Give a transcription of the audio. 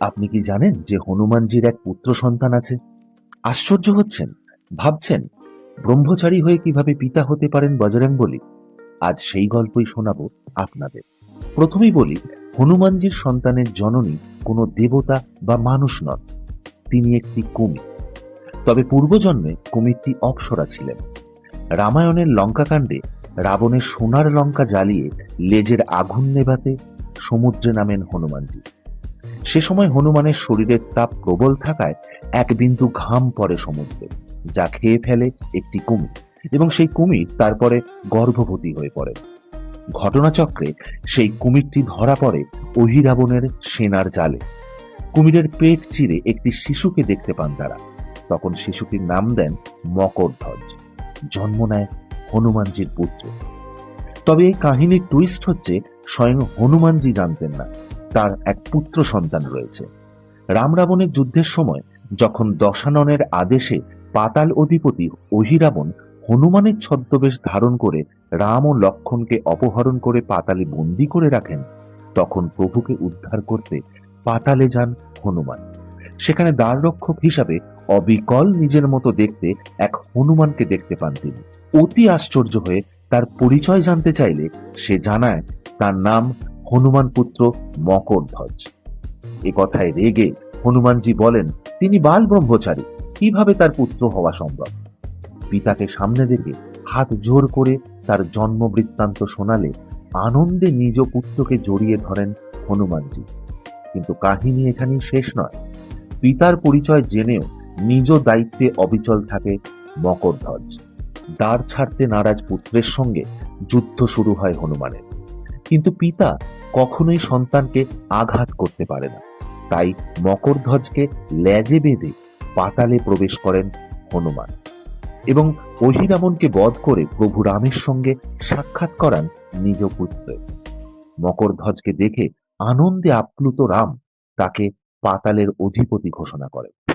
আপনি কি জানেন যে হনুমানজির এক পুত্র সন্তান আছে? আশ্চর্য হচ্ছেন, ভাবছেন, ব্রহ্মচারী হয়ে কীভাবে পিতা হতে পারেন বজরং বলি? আজ সেই গল্পই শোনাবো আপনাদের। প্রথমেই বলি, হনুমানজির সন্তানের জননী কোনো দেবতা বা মানুষ নন, তিনি একটি কুমির তবে পূর্বজন্মে কুমিরটি অপ্সরা ছিলেন। রামায়ণের লঙ্কাকাণ্ডে রাবণের সোনার লঙ্কা জ্বালিয়ে লেজের আগুন নেভাতে সমুদ্রে নামেন হনুমানজি। সে সময় হনুমানের শরীরের তাপ প্রবল থাকায় এক বিন্দু ঘাম পড়ে সমুদ্রে, যা খেয়ে ফেলে একটি কুমির এবং সেই কুমির তারপরে গর্ভবতী হয়ে পড়ে। ঘটনাচক্রে সেই কুমিরটি ধরা পড়ে অহিরাবণের সেনার জালে। কুমিরের পেট চিরে একটি শিশুকে দেখতে পান তারা। তখন শিশুটির নাম দেন মকর মকরধ্বজ। জন্ম নেয় হনুমানজির পুত্র। তবে এই কাহিনীর টুইস্ট হচ্ছে স্বয়ং হনুমানজি জানতেন না। তার এক পুত্র সন্তান রয়েছে। রাম রাবণের যুদ্ধের সময় যখন দশাননের আদেশে পাতাল অধিপতি অহিরাবণ হনুমানের ছদ্মবেশ ধারণ করে রাম ও লক্ষণকে অপহরণ করে পাতালে বন্দি করে রাখেন, তখন প্রভুকে উদ্ধার করতে পাতালে যান হনুমান। সেখানে দ্বাররক্ষক হিসাবে অবিকল নিজের মতো দেখতে এক হনুমানকে দেখতে পান তিনি। অতি আশ্চর্য হয়ে তার পরিচয় জানতে চাইলে সে জানায় তার নাম হনুমান পুত্র মকরধ্বজ। এ কথায় রেগে হনুমানজি বলেন, তিনি বাল ব্রহ্মচারী, কীভাবে তার পুত্র হওয়া সম্ভব? পিতাকে সামনে দেখে হাত জোর করে তার জন্ম বৃত্তান্ত শোনালে আনন্দে নিজ পুত্রকে জড়িয়ে ধরেন হনুমানজি। কিন্তু কাহিনী এখানেই শেষ নয়। পিতার পরিচয় জেনেও নিজ দায়িত্বে অবিচল থাকে মকরধ্বজ। দ্বার ছাড়তে নারাজ পুত্রের সঙ্গে যুদ্ধ শুরু হয় হনুমানের। কিন্তু পিতা কখনোই সন্তানকে আঘাত করতে পারে না। তাই মকরধ্বজকে লেজে বেঁধে পাতালে প্রবেশ করেন হনুমান এবং অহিরামনকে বধ করে প্রভু রামের সঙ্গে সাক্ষাৎ করান নিজ পুত্রের মকরধ্বজকে দেখে আনন্দে আপ্লুত রাম তাকে পাতালের অধিপতি ঘোষণা করেন।